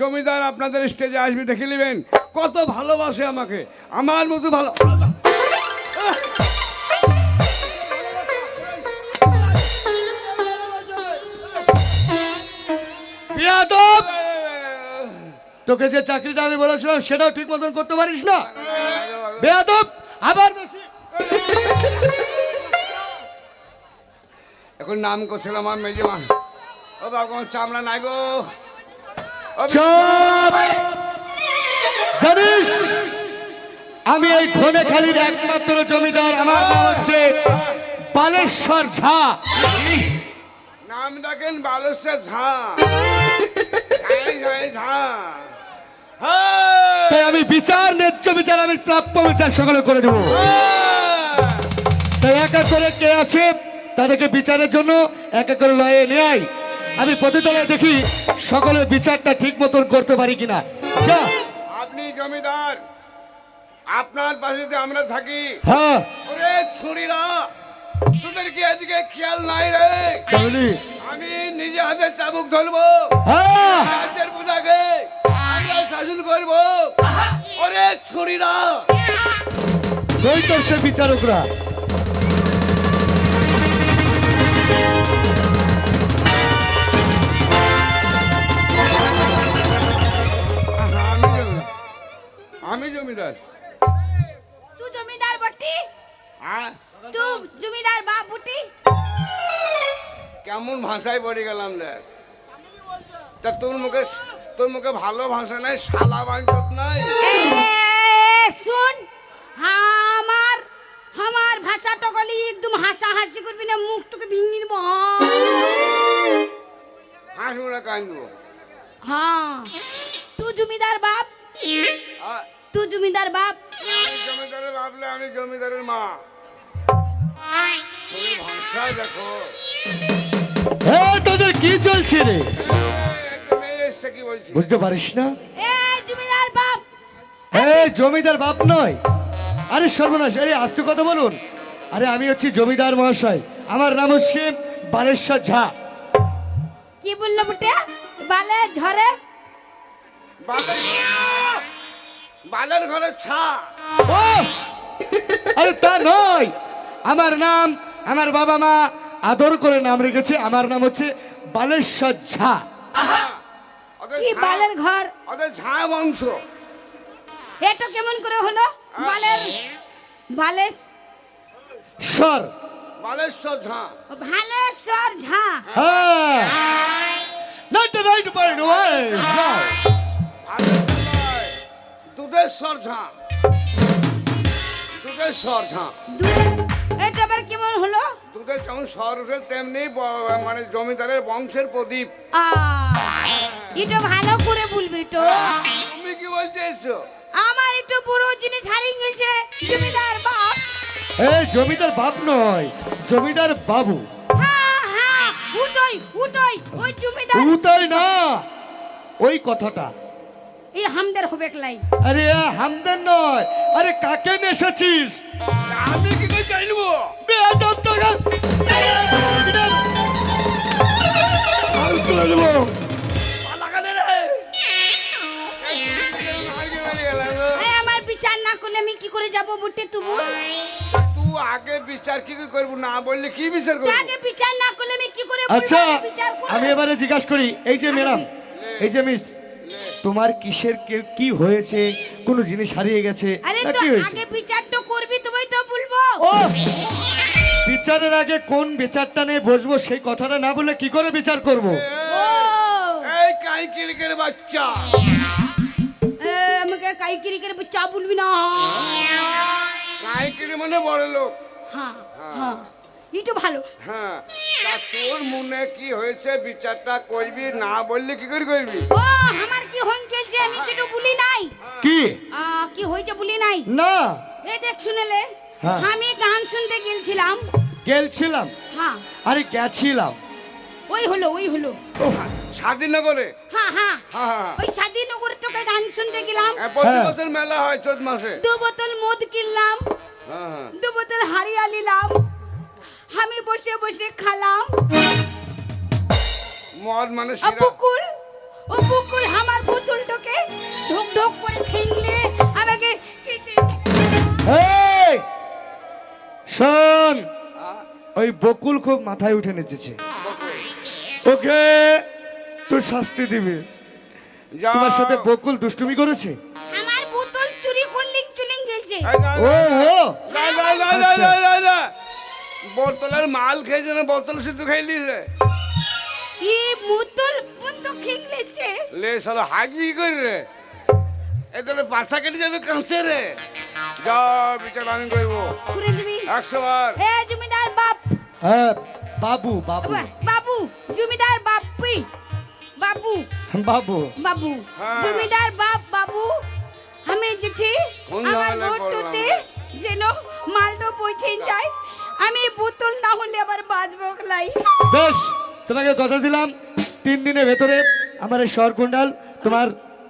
জমিদার আপনাদের স্টেজে আসবে দেখে নেবেন। কত ভালোবাসে আমাকে। আমার মতো ভালো তোকে যে চাকরিটা আমি বলেছিলাম সেটাও ঠিক মতন করতে পারিস না? বেয়াদব আবার এখন নাম করছিল আমার মেজে মান ও বাবা চামড়া নাই গো। চুপ জানিস আমি এই ধনেখালির একমাত্র জমিদার আমার নাম হচ্ছে বালেশ্বর ঝা। নাম ডাকেন বালেশ্বর ঝা। ঝা। হ্যাঁ। তাই আমি বিচার ন্যায্য বিচার আমি প্রাপ্য বিচার সকলে করে দেবো। তাই একা করে কে আছে তাদেরকে বিচারের জন্য একা করে লয়ে নেয়। আমি প্রতিতলায় দেখি সকলের বিচারটা ঠিক মতন করতে পারি কিনা? আপনি জমিদার আপনার পাশে আমরা থাকি হ্যাঁ। ওরে ছুরিরা তোদের কি আজকে খেয়াল নাই রে? আমি নিজে হাতে চাবুক ধরবো হ্যাঁ। পূজাকে আমরা শাসন করব। ওরে ছুরিরা। ওই সে বিচারকরা। আমি জমিদার। তুই জমিদার বটি তুই জমিদার বাপ বটি কেমন ভাষায় পড়ে গেলাম দেখ তা তোর মুখে তোর মুখে ভালো ভাষা নাই শালা বাঞ্চত নাই? শুন আমার আমার ভাষাটা গলি একদম হাসা হাসি করবি না মুখ তোকে ভেঙে দেবো হাসবো না কান্দবো হ্যাঁ। তুই জমিদার বাপ? তুই জমিদার বাপ জমিদারের আমি জমিদারের মা। তোদের চলছে বুঝতে পারিস না? বাপ। এই জমিদার বাপ নয়। আরে সর্বনাশ আরে আস্তে কথা বলুন। আরে আমি হচ্ছি জমিদার মহাশয়। আমার নাম হচ্ছে বালেশ্বর ঝা। কি বলল বুটে? বালে বালের ঘরে ছা ও আরে তা নয়। আমার নাম আমার বাবা মা আদর করে নাম রেখেছে। আমার নাম হচ্ছে বালেশ্বর ঝা। কি ঝা- বালের ঘর? ওদের ঝা বংশ। এটা কেমন করে হলো? বালের বালের সর। বালেশ্বর ঝা। ভালেশ্বর ঝা। হ্যাঁ। point way no বালেশ্বর নয়, দুধেশ্বর ঝা দুধেশ্বর ঝা এটা আবার কেমন হলো? দুধের যেমন শহর উঠে তেমনি মানে জমিদারের বংশের প্রদীপ। আহ, একটু ভালো করে বলবি তো। তুমি কি বলতে এসছো? আমার একটু পুরো জিনিস হারিয়ে গেছে। জমিদার বাপ। এই জমিদার বাপ নয় জমিদার বাবু। হ্যাঁ হ্যাঁ উতাই না ওই কথাটা। এই হামদের হবে একলাই আরে এ হামদান নয়। আরে কাকে নেশেছিস আমি কি করে জানব বেয়াদব আমার বিচার না করলে আমি কি করে যাব বুটে তুবু? তুই আগে বিচার কি করে করব? না বললে কি বিচার করব? আগে বিচার না করলে আমি কি করে আচ্ছা আমি আমি এবারে জিজ্ঞাসা করি এই যে ম্যাডাম এই যে মিস তোমার কিসের কে- কি হয়েছে? কোন জিনিস হারিয়ে গেছে? আরে না কি হয়েছে? বিচার তো করবি তবেই তো বলব। ও! বিচারের আগে কোন বিচারটা নিয়ে বসবো সেই কথাটা না বলে কি করে বিচার করব? ও! এই কাই কিরিকের বাচ্চা। এ, আমাকে চা বলবি না। কাই কিরি মানে বড় লোক হ্যাঁ। হ্যাঁ। একটু ভালো। হ্যাঁ। তোর মনে কি হয়েছে? বিচারটা করবি না বললে কি করে করবি? ও আমার কি হন গেছে আমি সেটা বলি নাই। কি? আ, কি হয়েছে বলি নাই? না। এই দেখ শুনেলে হ্যাঁ। আমি গান শুনতে গেছিলাম গেলছিলাম? হ্যাঁ। আরে গেছিলাম। ওই হলো ওই হলো। স্বাধীনগরে? হ্যাঁ হ্যাঁ। হ্যাঁ হ্যাঁ। ওই স্বাধীনগর তোকে গান শুনতে গেলাম। হ্যাঁ, প্রতি হ্যাঁ। বছর মেলা হয় চোদ্দ মাসে। দু বোতল মদ কিনলাম। হ্যাঁ হ্যাঁ। দু বোতল হারিয়া নিলাম। আমি বসে বসে খালাম মদ মানে সেরা- পুকুল আমার পুতুলটাকে ঢোক ঢোক করে খেললে আমাকে শোন ওই বকুল খুব মাথায় উঠে নেচেছে ওকে তুই শাস্তি দিবি তোমার সাথে বকুল দুষ্টুমি করেছে আমার পুতুল চুরি করলি চুলিং গেলছে ও ও না, না, না, না, না, না। বোতলের মাল খেয়েছে না বোতল শুদ্ধ খাইলি রে। ই বোতল বন্ধ খেলছে? লে সালা হাগবি করে রে? এই পাছা কেটে যাবে কাঁচে রে। যা বিচার আমি করব। ঘুরে দিবি একশো বার। এ জমিদার বাপ। হ্যাঁ বাবু বাবু। বাবু জমিদার বাপুই বাবু। বাবু। বাবু হ্যাঁ। জমিদার বাপ বাবু। আমি যেছি আমার বোটতে যেন মালটো পৌঁছে যায়। আমি বোতল না হলে আবার বাঁচবো লাই বেশ তোমাকে কথা দিলাম। তিন দিনের ভেতরে আমার এই শহরকুণ্ডাল তোমার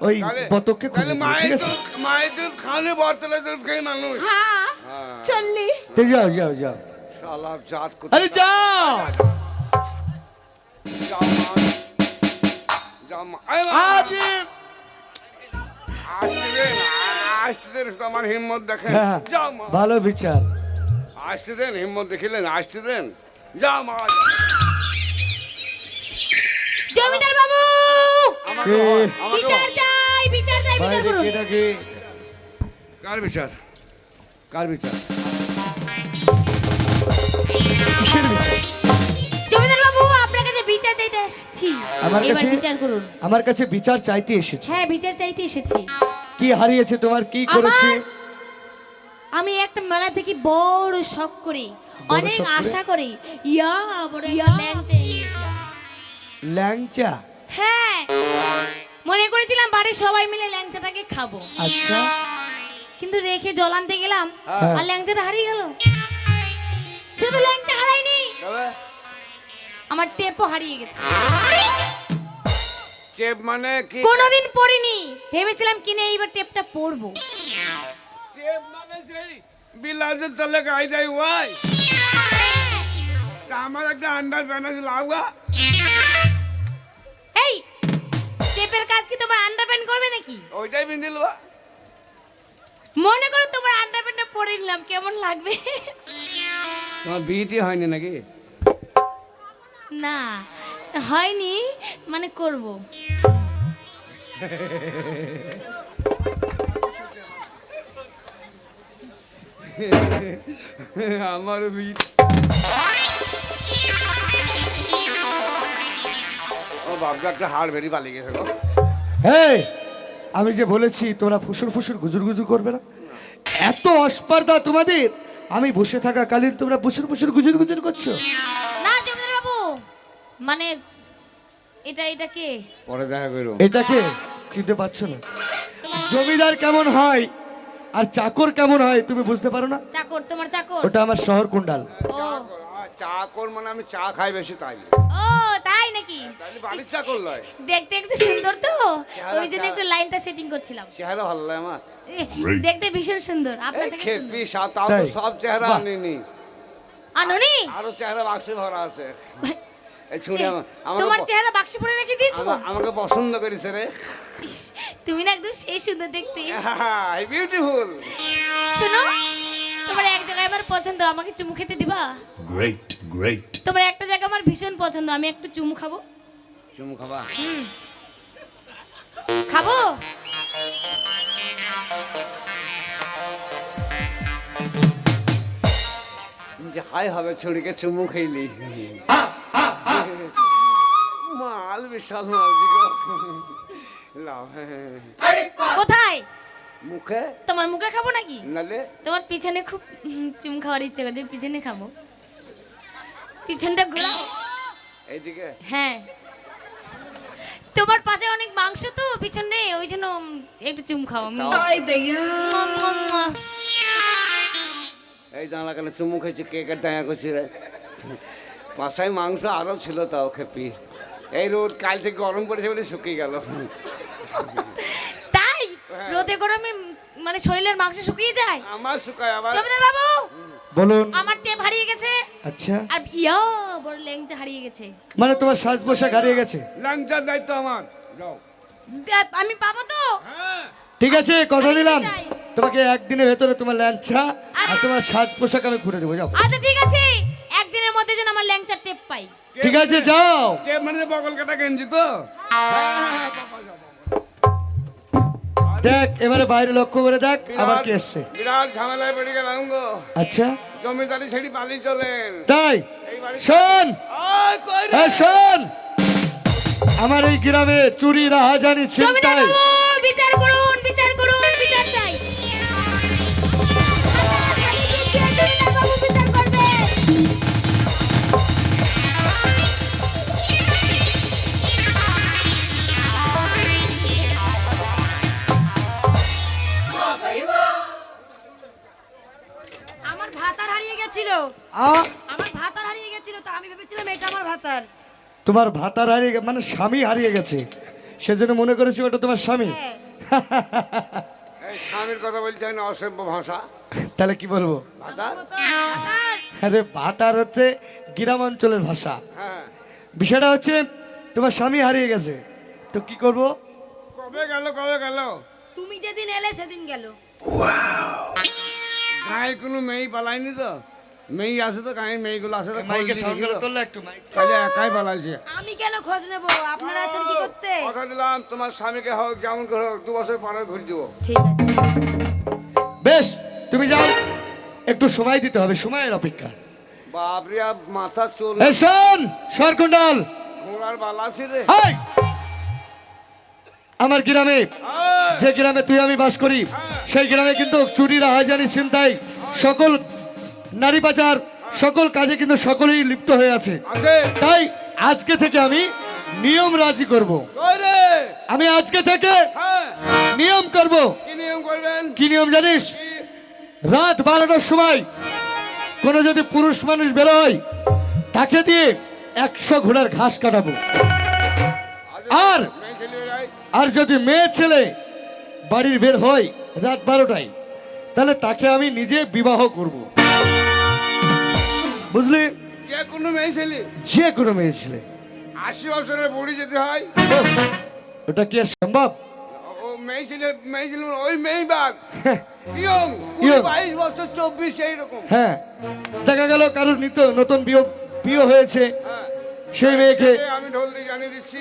ওই বতককে খুঁজে তাহলে ঠিক আছে? মায়ের দুধ খাওয়ালে বোতলে দুধ মানুষ। হ্যাঁ হ্যাঁ। চললি তো যাও যাও যাও। শালা জাত কোথায় আরে যাও যাও মা। যাও মা। আজ আসতে শুধু আমার হিম্মত দেখেন। হ্যাঁ, যাও ভালো বিচার। আসতে দেন হিম্মত দেখিলেন আসতে দেন। যাও মা জমিদার বাবু! বিচার চাই বিচার চাই বিচার করুন। কে? কার বিচার? কার বিচার? জমিদার বাবু আপনার কাছে বিচার চাইতে আসছি। আমার কাছে বিচার করুন। আমার কাছে বিচার চাইতে এসেছে। হ্যাঁ বিচার চাইতে এসেছি। কি হারিয়েছে তোমার? কি করেছে? আমি একটা মেলা থেকে বড় শখ করি। অনেক আশা করি। ইয়া বড় ল্যাংচা। ল্যাংচা? হ্যাঁ। মনে করেছিলাম বাড়ির সবাই মিলে ল্যাংচাটাকে খাব। আচ্ছা। কিন্তু রেখে জল আনতে গেলাম হ্যাঁ। আর ল্যাংচাটা হারিয়ে গেল। শুধু ল্যাংচা হারাইনি আমার টেপও হারিয়ে গেছে। টেপ মানে কি? কোনোদিন পড়িনি। ভেবেছিলাম কিনে এইবার টেপটা পরবো। টেপ মানে সেই বিলাজের তলে গাই দেয় ওয়াই। তা আমার একটা আন্ডার প্যান্ট আছে লাউগা এই টেপের কাজ কি তোমার আন্ডারপ্যান্ট করবে নাকি? ওইটাই বিন্দিল মনে করো তোমার আন্ডারপ্যান্টটা পরে নিলাম কেমন লাগবে? তোমার বিয়েটি হয়নি নাকি? না হয়নি মানে করব। আমার ও বাবু একটা হাড় বেরি পালিয়ে গেছে গো। এই আমি যে বলেছি তোমরা ফুসুর ফুসুর গুজুর গুজুর করবে না? এত অস্পর্ধা তোমাদের আমি বসে থাকা কালীন তোমরা ফুসুর ফুসুর গুজুর গুজুর করছ? না জমিদার বাবু। মানে এটা এটা কে? পরে দেখা করো। এটাকে চিনতে পারছ না। জমিদার কেমন হয়? আর চাকর কেমন হয় তুমি বুঝতে পারো না? চাকর তোমার চাকর? ওটা আমার শহর কুণ্ডাল। চাকর মানে আমি চা খাই বেশি তাই। ও তাই নাকি? বাড়ির চা করল। দেখতে একটু সুন্দর তো। ওই জন্য একটু লাইনটা সেটিং করছিলাম। চেহারা ভালো লাগে আমার। দেখতে ভীষণ সুন্দর। আপনার থেকে সুন্দর। খেপি সা তাও তো সব চেহারা। আনিনি। আনুনি? আরও চেহারা বাক্সে ভরা আছে। তোমার চেহারা বাক্সে পরে রেখে দিয়েছ? আমাকে পছন্দ করেছে রে ইস, তুমি না একদম সেই সুন্দর দেখতে। বিউটিফুল শোনো তোমার এক জায়গায় আমার পছন্দ আমাকে চুমু খেতে দিবা? Great, great. তোমার একটা জায়গা আমার ভীষণ পছন্দ আমি একটু চুমু খাব। চুমু খাবা? খাব? যে হাই হবে ছুরিকে চুমু খেলি। মাল বিশাল মাল লাও হ্যাঁ। কোথায়? মুখে? তোমার মুখে খাব নাকি? নালে? তোমার পিছনে খুব চুম খাওয়ার ইচ্ছে করছে পিছনে খাব। পিছনটা ঘোরাও। এইদিকে? হ্যাঁ। তোমার পাশে অনেক মাংস তো পিছনে ওই জন্য একটু চুম খাও। এই জানলা কেন চুমু খেয়েছি কে কে ডায়া করছি রে? পাশায় মাংস আরও ছিল তাও খেপি। এই রোদ কাল থেকে গরম পড়েছে বলে শুকিয়ে গেল। তাই? রোদে গরমে মানে শরীরের মাংস শুকিয়ে যায়? আমার শুকায় আবার। জমিদার বাবু! বলুন। আমার টেপ হারিয়ে গেছে। আচ্ছা। আর ইয়া বড় ল্যাংচা হারিয়ে গেছে। মানে তোমার সাজ পোশাক হারিয়ে গেছে? লাঞ্চার দায়িত্ব আমার। যাও। আমি পাবো তো? হ্যাঁ। ঠিক আছে কথা দিলাম। তোমাকে একদিনের ভেতরে তোমার ল্যাংচা আর তোমার সাজ পোশাক আমি ঘুরে দেবো যাও। আচ্ছা ঠিক আছে। একদিনের মধ্যে যেন আমার ল্যাংচার টেপ পাই। ঠিক আছে যাও। কে মানে বগল কাটা গেঞ্জি তো? দেখ এবারে বাইরে লক্ষ্য করে দেখ আবার কে এসছে। বিরাট ঝামেলায় পড়ে গেলাম গো। আচ্ছা। জমিদারি ছেড়ে পালিয়ে চলেন। তাই? বাড়ি শোন! শোন! আমার এই গ্রামে চুরি রাহাজানি ছিনতাই। বিচার করুন বিচার গেছিল আমার ভাতার হারিয়ে গেছিল তো আমি ভেবেছিলাম এটা আমার ভাতার। তোমার ভাতার হারিয়ে মানে স্বামী হারিয়ে গেছে। সেজন্য মনে করেছি ওটা তোমার স্বামী। হ্যাঁ। স্বামীর কথা বলতে হয় না অসভ্য ভাষা। তাহলে কি বলব? আরে ভাতার হচ্ছে গ্রাম অঞ্চলের ভাষা। হ্যাঁ। বিষয়টা হচ্ছে তোমার স্বামী হারিয়ে গেছে। তো কি করব? কবে গেল কবে গেল? তুমি যেদিন এলে সেদিন গেল। গায়ে কোনো মেয়ে পালায়নি তো? মেয়ে আছে তো মেয়েগুলো আছে তো মাইকে সাউন্ড করে। একটু মাইক। খালি একাই পালাইছে। আমি কেন খোঁজ নেব? আপনারা আছেন কি করতে? কথা দিলাম তোমার স্বামীকে হোক যেমন করে হোক দু বছর পরে ঘুরে দেবো। ঠিক আছে। বেশ তুমি যাও। একটু সময় দিতে হবে সময়ের অপেক্ষা। বাপরে মাথা চুল শোন সরকুণ্ডাল ঘোড়ার বালা আছে রে। হাই! আমার গ্রামে যে গ্রামে তুই আমি বাস করি সেই গ্রামে কিন্তু চুরি রাহাজানি চিন্তাই সকল নারী পাচার সকল কাজে কিন্তু সকলেই লিপ্ত হয়ে আছে। তাই আজকে থেকে আমি নিয়ম রাজি করব। আমি আজকে থেকে হ্যাঁ। নিয়ম করব। কি নিয়ম জানিস? রাত বারোটার সময় কোনো যদি পুরুষ মানুষ বেরোয় তাকে দিয়ে একশো ঘোড়ার ঘাস কাটাবো। আর। আর যদি মেয়ে ছেলে বাড়ির বের হয় রাত বারোটায় তাহলে তাকে আমি নিজে বিবাহ করব। বুঝলি? যে কোনো মেয়ে ছেলে। যে কোনো মেয়ে ছেলে। আশি বছরের বুড়ি যেতে হয়। ওটা কি সম্ভব? ও মেয়ে ছেলে মেয়ে ছেলে ওই মেয়ে বাঘ। Young Young। বাইশ বছর চব্বিশ এইরকম। হ্যাঁ। দেখা গেল কারোর নিত নতুন বিয়ে বিয়ে হয়েছে। হ্যাঁ। সেই মেয়েকে আমি ঢোল দিয়ে জানিয়ে দিচ্ছি।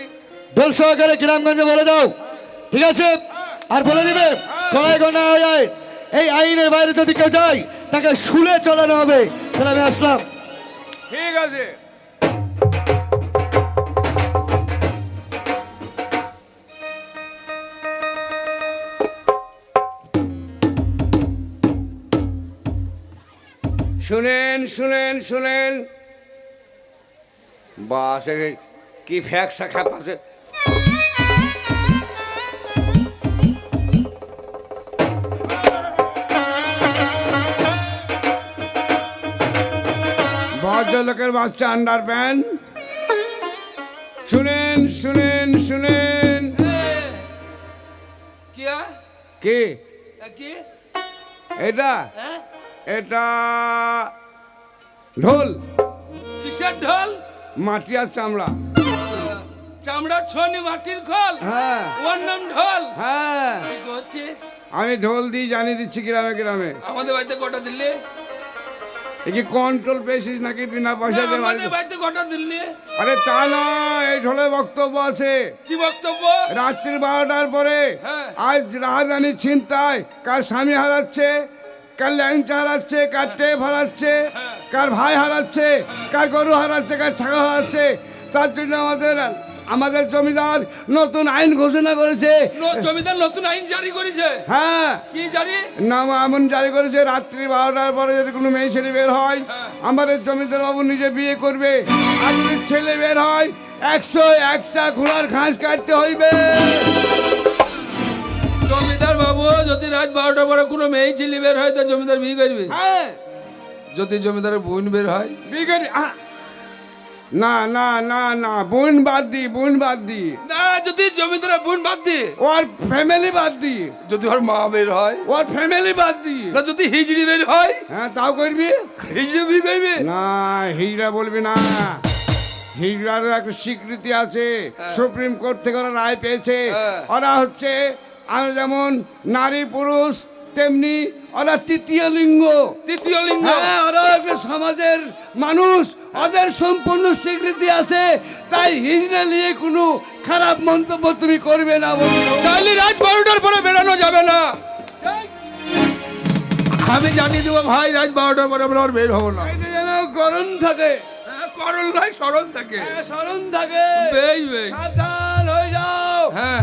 দোল সহকারে গ্রামগঞ্জে বলে দাও। ঠিক আছে? আর বলে দিবে কড়াই হয়ে যায় এই আইনের বাইরে যদি কেউ যায় তাকে শুলে চলানো হবে। তাহলে আমি আসলাম। ঠিক আছে। শুনেন শুনেন শুনেন। বাস কি ফ্যাক খাপ পাশে ভদ্রলোকের বাচ্চা আন্ডার প্যান্ট শুনেন শুনেন শুনেন। কি এটা? হ্যাঁ? এটা ঢোল। কিসের ঢোল? মাটি আর চামড়া। চামড়া ছনি মাটির খোল? হ্যাঁ। ওর নাম ঢোল? হ্যাঁ। আমি ঢোল দিয়ে জানিয়ে দিচ্ছি গ্রামে গ্রামে। আমাদের বাড়িতে কটা দিল্লি এ কি কন্ট্রোল পেয়েছিস নাকি? বিনা পয়সা দিয়ে আমাদের বাড়িতে। কটা দিল্লি আরে তা নয় এই ঢোলের বক্তব্য আছে। কি বক্তব্য? রাত্রি বারোটার পরে হ্যাঁ। আজ রাজধানী ছিনতাই কার স্বামী হারাচ্ছে কার ল্যাংচা হারাচ্ছে কার টেপ হারাচ্ছে কার ভাই হারাচ্ছে কার গরু হারাচ্ছে কার ছাগল হারাচ্ছে তার জন্য আমাদের আমাদের জমিদার নতুন আইন ঘোষণা করেছে। জমিদার নতুন আইন জারি করেছে। হ্যাঁ। কি জারি? নাম এমন জারি করেছে রাত্রি বারোটার পরে যদি কোনো মেয়ে ছেলে বের হয় আমাদের জমিদার বাবু নিজে বিয়ে করবে। আর যদি ছেলে বের হয় একশো একটা ঘোড়ার ঘাস কাটতে হইবে। জমিদার বাবু যদি রাত বারোটার পরে কোনো মেয়ে ছেলে বের হয় তো জমিদার বিয়ে করবে। হ্যাঁ। যদি জমিদারের বোন বের হয়। বিয়ে করি আহ! না না না না বোন বাদ দি বোন বাদ দি। না যদি জমিদারের বোন বাদ দিয়ে ওর ফ্যামিলি বাদ দি। যদি ওর মা বের হয়। ওর ফ্যামিলি বাদ দি। না যদি হিজড়ি বের হয়। হ্যাঁ তাও করবি? হিজড়ি বিয়ে করবে? না হিজড়া বলবি না। হিজড়ার একটা স্বীকৃতি আছে। সুপ্রিম কোর্ট থেকে ওরা রায় পেয়েছে। হ্যাঁ। ওরা হচ্ছে আমরা যেমন নারী পুরুষ তেমনি ওরা তৃতীয় লিঙ্গ। তৃতীয় লিঙ্গ। হ্যাঁ ওরা একটা সমাজের মানুষ ওদের সম্পূর্ণ স্বীকৃতি আছে তাই হিজড়ে নিয়ে কোনো খারাপ মন্তব্য তুমি করবে না তাহলে রাত বারোটার পরে বেরানো যাবে না। আমি জানিয়ে দেবো ভাই রাত বারোটার পরে আমরা আর বের হব না। যেন গরম থাকে। হ্যাঁ, করল নয় স্মরণ থাকে। হ্যাঁ, স্মরণ থাকে। সাবধান হয়ে যাও। হ্যাঁ,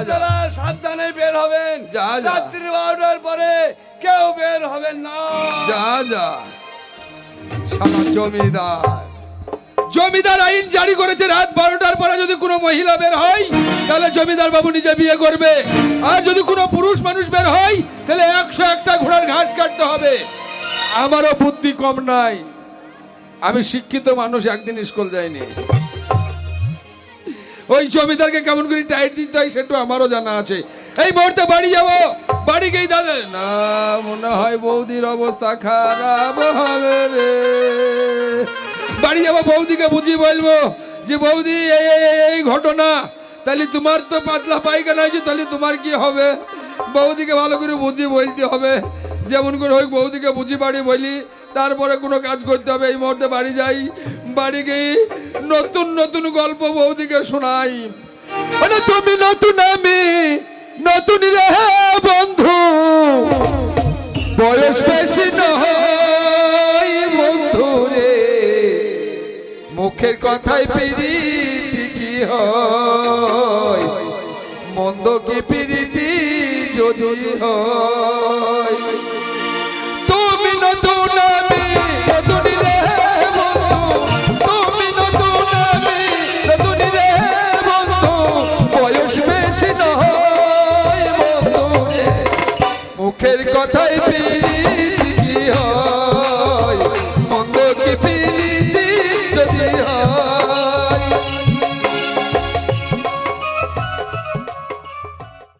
আপনারা সাবধানে বের হবেন। রাত্রি বারোটার পরে কেউ বের হবেন না। যা যা। সারা জমিদার। জমিদার আইন জারি করেছে রাত বারোটার পরে যদি কোনো মহিলা বের হয় তাহলে জমিদার বাবু নিজে বিয়ে করবে। আর যদি কোনো পুরুষ মানুষ বের হয় তাহলে একশো একটা ঘোড়ার ঘাস কাটতে হবে। আমারও বুদ্ধি কম নাই। আমি শিক্ষিত মানুষ একদিন স্কুল যাইনি। ওই জমিদারকে কেমন করে টাইট দিতে হয় সেটা আমারও জানা আছে। এই মুহূর্তে বাড়ি যাব। বাড়ি গিয়ে দাদা, না, মনে হয় বৌদির অবস্থা খারাপ হবে রে। বাড়ি যাব, বৌদিকে বুঝি বলব যে, বৌদি, এই ঘটনা, তাহলে তোমার তো পাতলা পায়খানা হয়েছে, তাহলে তোমার কি হবে? বৌদিকে ভালো করে বুঝি বলতে হবে। যেমন করে হোক বৌদিকে বুঝি বাড়ি বলি তারপরে কোনো কাজ করতে হবে, এই মুহূর্তে বাড়ি যাই। বাড়ি গিয়ে নতুন নতুন গল্প বৌদিকে শোনাই। মানে তুমি নতুন আমি, নতুন রে বন্ধু। বয়স বেশি নয় বন্ধু রে। মুখের কথায় পিরিতি কি হয়? মন্দ কি